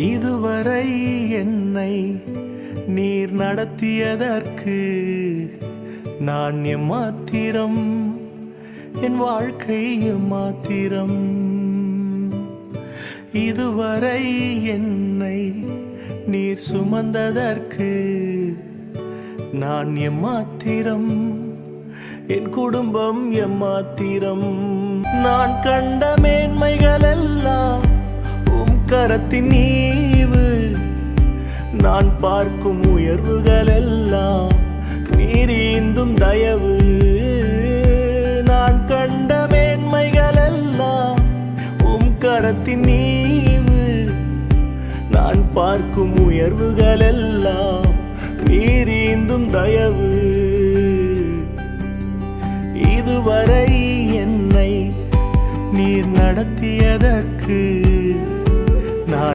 இதுவரை என்னை நீர் நடத்தியதற்கு நான் எம்மாத்திரம் என் வாழ்க்கை எம்மாத்திரம். இதுவரை என்னை நீர் சுமந்ததற்கு நான் எம்மாத்திரம் என் குடும்பம் எம்மாத்திரம். நான் கண்ட மேன்மைகளை கரத்தின் நீவு நான் பார்க்கும் உயர்வுகள் எல்லாம் நீரீந்தும் தயவு. நான் கண்ட மேன்மைகள் எல்லாம் உம் கரத்தின் நீவு நான் பார்க்கும் உயர்வுகள் எல்லாம் நீரீந்தும் தயவு. இதுவரை என்னை நீர் நடத்தியதற்கு